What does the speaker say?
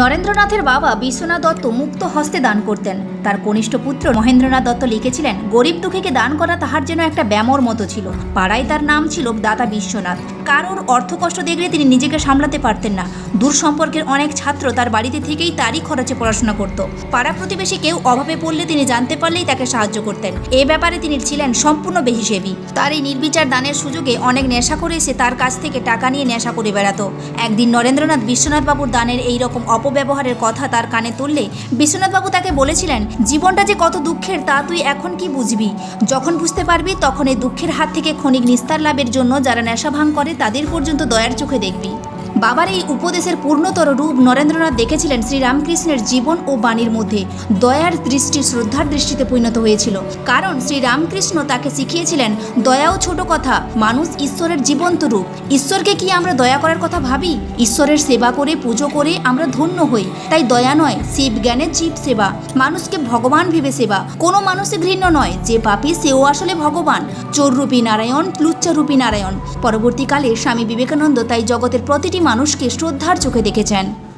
নরেন্দ্রনাথের বাবা বিশ্বনাথ দত্ত মুক্ত হস্তে দান করতেন। তার কনিষ্ঠ পুত্র মহেন্দ্রনাথ দত্ত লিখেছিলেন, গরিব দুঃখীকে দান করা তাহার যেন একটা ব্যামর মতো ছিল। পাড়ায় তার নাম ছিল দাতা বিশ্বনাথ। কারোর অর্থকষ্ট দেখলে তিনি নিজেকে সামলাতে পারতেন না। দূর সম্পর্কের অনেক ছাত্র তার বাড়িতে থেকেই তারই খরচে পড়াশোনা করত। পাড়া প্রতিবেশী কেউ অভাবে পড়লে তিনি জানতে পারলেই তাকে সাহায্য করতেন। এ ব্যাপারে তিনি ছিলেন সম্পূর্ণ বেহিসেবি। তার এই নির্বিচার দানের সুযোগে অনেক নেশা করে এসে তার কাছ থেকে টাকা নিয়ে নেশা করে বেড়াতো। একদিন নরেন্দ্রনাথ বিশ্বনাথ বাবুর দানের এই রকম অপব্যবহারের কথা তার কানে তুললে বিশ্বনাথবাবু তাকে বলেছিলেন, জীবনটা যে কত দুঃখের তা তুই এখন কি বুঝবি? যখন বুঝতে পারবি, তখন এই দুঃখের হাত থেকে ক্ষণিক নিস্তার লাভের জন্য যারা নেশা ভাঙ করে তাদের পর্যন্ত দয়ার চোখে দেখবি। বাবার এই উপদেশের পূর্ণতর রূপ নরেন্দ্রনাথ দেখেছিলেন শ্রীরামকৃষ্ণের জীবন ও বাণীর মধ্যে। দয়ার দৃষ্টি শ্রদ্ধার দৃষ্টিতে পরিণত হয়েছিল। কারণ শ্রীরামকৃষ্ণ তাকে শিখিয়েছিলেন দয়াও ছোট কথা, মানুষ ঈশ্বরের জীবন্ত রূপ। ঈশ্বরকে কি আমরা দয়া করার কথা ভাবি? ঈশ্বরের সেবা করে, পুজো করে আমরা ধন্য হই। তাই দয়া নয়, শিব জ্ঞানের জীব সেবা। মানুষকে ভগবান ভেবে সেবা। কোনো মানুষই ঘৃণ্য নয়, যে পাপী সেও আসলে ভগবান। চোররূপী নারায়ণ, লুচ্চারূপী নারায়ণ। পরবর্তীকালে স্বামী বিবেকানন্দ তাই জগতের প্রতিটি মানুষকে শ্রদ্ধার চোখে দেখেছেন।